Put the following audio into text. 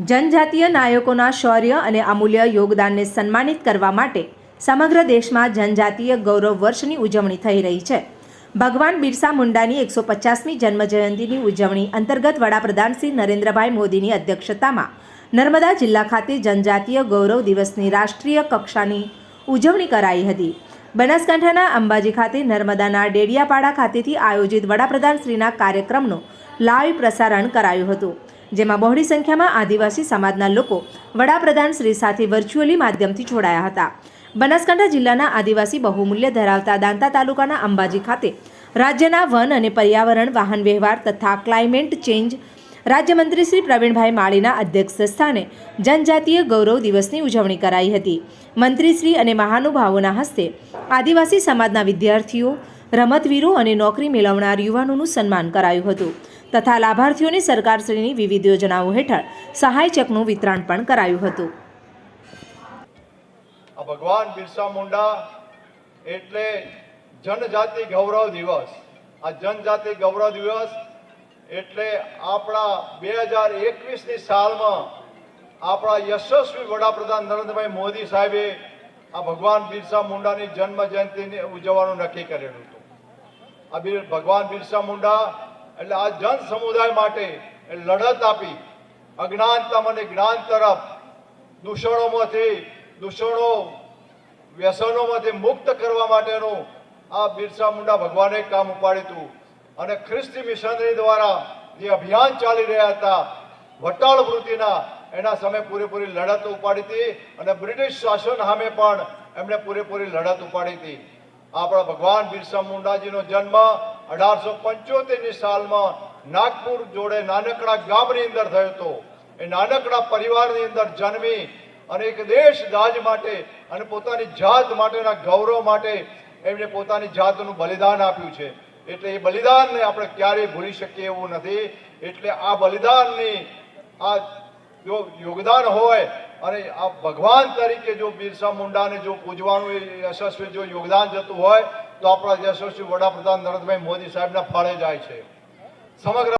જનજાતીય નાયકોના શૌર્ય અને અમૂલ્ય યોગદાનને સન્માનિત કરવા માટે સમગ્ર દેશમાં જનજાતીય ગૌરવ વર્ષની ઉજવણી થઈ રહી છે. ભગવાન બિરસા મુંડાની એકસો પચાસમી જન્મજયંતિની ઉજવણી અંતર્ગત વડાપ્રધાન શ્રી નરેન્દ્રભાઈ મોદીની અધ્યક્ષતામાં નર્મદા જિલ્લા ખાતે જનજાતીય ગૌરવ દિવસની રાષ્ટ્રીય કક્ષાની ઉજવણી કરાઈ હતી. બનાસકાંઠાના અંબાજી ખાતે નર્મદાના ડેડિયાપાડા ખાતેથી આયોજિત વડાપ્રધાન શ્રીના કાર્યક્રમનું લાઈવ પ્રસારણ કરાયું હતું. જેમાં બહોળી સંખ્યામાં આદિવાસી સમાજના લોકો વડાપ્રધાન શ્રી સાથે વર્ચ્યુઅલી માધ્યમથી જોડાયા હતા. બનાસકાંઠા જિલ્લાના આદિવાસી બહુમૂલ્ય ધરાવતા દાંતા તાલુકાના અંબાજી ખાતે રાજ્યના વન અને પર્યાવરણ વાહન વ્યવહાર તથા ક્લાઇમેટ ચેન્જ રાજ્યમંત્રી શ્રી પ્રવીણભાઈ માળીના અધ્યક્ષ સ્થાને જનજાતીય ગૌરવ દિવસની ઉજવણી કરાઈ હતી. મંત્રીશ્રી અને મહાનુભાવોના હસ્તે આદિવાસી સમાજના વિદ્યાર્થીઓ રમતવીરો અને નોકરી મેળવનાર યુવાનોનું સન્માન કરાયું હતું. તથા લાભાર્થીઓને સરકારશ્રીની વિવિધ યોજનાઓ હેઠળ સહાય ચેકનું વિતરણ પણ કરાયું હતું. ભગવાન બિરસા મુંડા એટલે જનજાતિ ગૌરવ દિવસ. આ જનજાતિ ગૌરવ દિવસ એટલે આપણા બે હજાર એકવીસની સાલમાં આપણા યશસ્વી વડાપ્રધાન નરેન્દ્રભાઈ મોદી સાહેબે આ ભગવાન બિરસા મુંડાની જન્મ જયંતિને ઉજવવાનું નક્કી કરેલું હતું. આ બિર ભગવાન બિરસા મુંડા એટલે આ જન સમુદાય માટે લડત આપી. અજ્ઞાનતા અને જ્ઞાન તરફ દૂષણોમાંથી, દૂષણો વ્યસનોમાંથી મુક્ત કરવા માટેનું આ બિરસા મુંડા ભગવાને કામ ઉપાડ્યું હતું. અને ખ્રિસ્તી મિશનરી દ્વારા જે અભિયાન ચાલી રહ્યા હતા, વટાળ વૃત્તિના, એના સામે પૂરેપૂરી લડત ઉપાડી હતી અને બ્રિટિશ શાસન સામે પણ એમણે પૂરેપૂરી લડત ઉપાડી હતી. આપણા ભગવાન બિરસા મુંડાજીનો જન્મ અઢારસો પંચોતેરની સાલમાં નાગપુર જોડે નાનકડા ગામની અંદર થયો હતો. એ નાનકડા પરિવારની અંદર જન્મી અને એક દેશ દાજ માટે અને પોતાની જાત માટેના ગૌરવ માટે એમણે પોતાની જાતનું બલિદાન આપ્યું છે. એટલે એ બલિદાનને આપણે ક્યારેય ભૂલી શકીએ એવું નથી. એટલે આ બલિદાનની આ યોગદાન હોય અને આ ભગવાન તરીકે જો બિરસા મુંડાને જો પૂજવાનું એ યશસ્વી જો યોગદાન જતું હોય, તો આપણા યશસ્વી વડાપ્રધાન નરેન્દ્રભાઈ મોદી સાહેબના ફાળે જાય છે. સમગ્ર